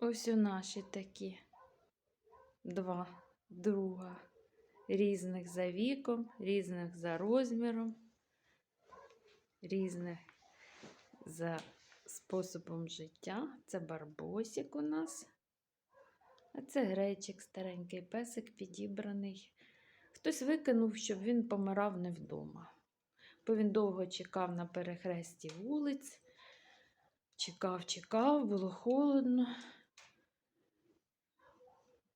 Ось у наші такі два друга різних за віком, різних за розміром, різних за способом життя. Це барбосик у нас. А це гречик, старенький песик підібраний. Хтось викинув, щоб він помирав не вдома. Бо він довго чекав на перехресті вулиць. Чекав, чекав, було холодно.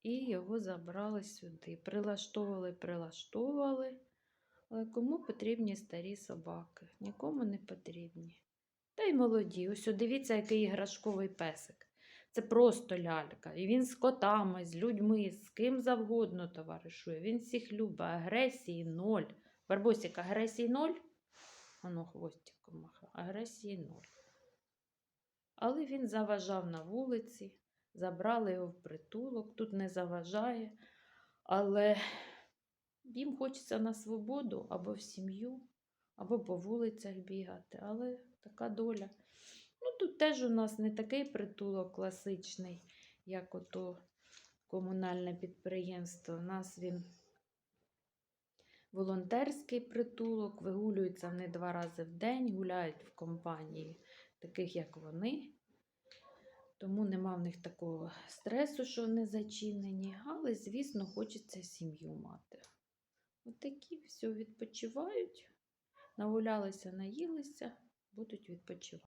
І його забрали сюди. Прилаштовували, прилаштовували. Але кому потрібні старі собаки? Нікому не потрібні. Та й молоді. Ось дивіться, який іграшковий песик. Це просто лялька. І він з котами, з людьми, з ким завгодно товаришує. Він всіх любить. Агресії ноль. Барбосик, агресії ноль? Воно хвостиком маха. Агресії ноль. Але він заважав на вулиці, забрали його в притулок, тут не заважає. Але їм хочеться на свободу або в сім'ю, або по вулицях бігати. Але така доля. Ну, тут теж у нас не такий притулок класичний, як ото комунальне підприємство. У нас він волонтерський притулок, вигулюються вони два рази в день, гуляють в компанії таких, як вони. Тому нема в них такого стресу, що вони зачинені. Але, звісно, хочеться сім'ю мати. Отакі все відпочивають, нагулялися, наїлися, будуть відпочивати.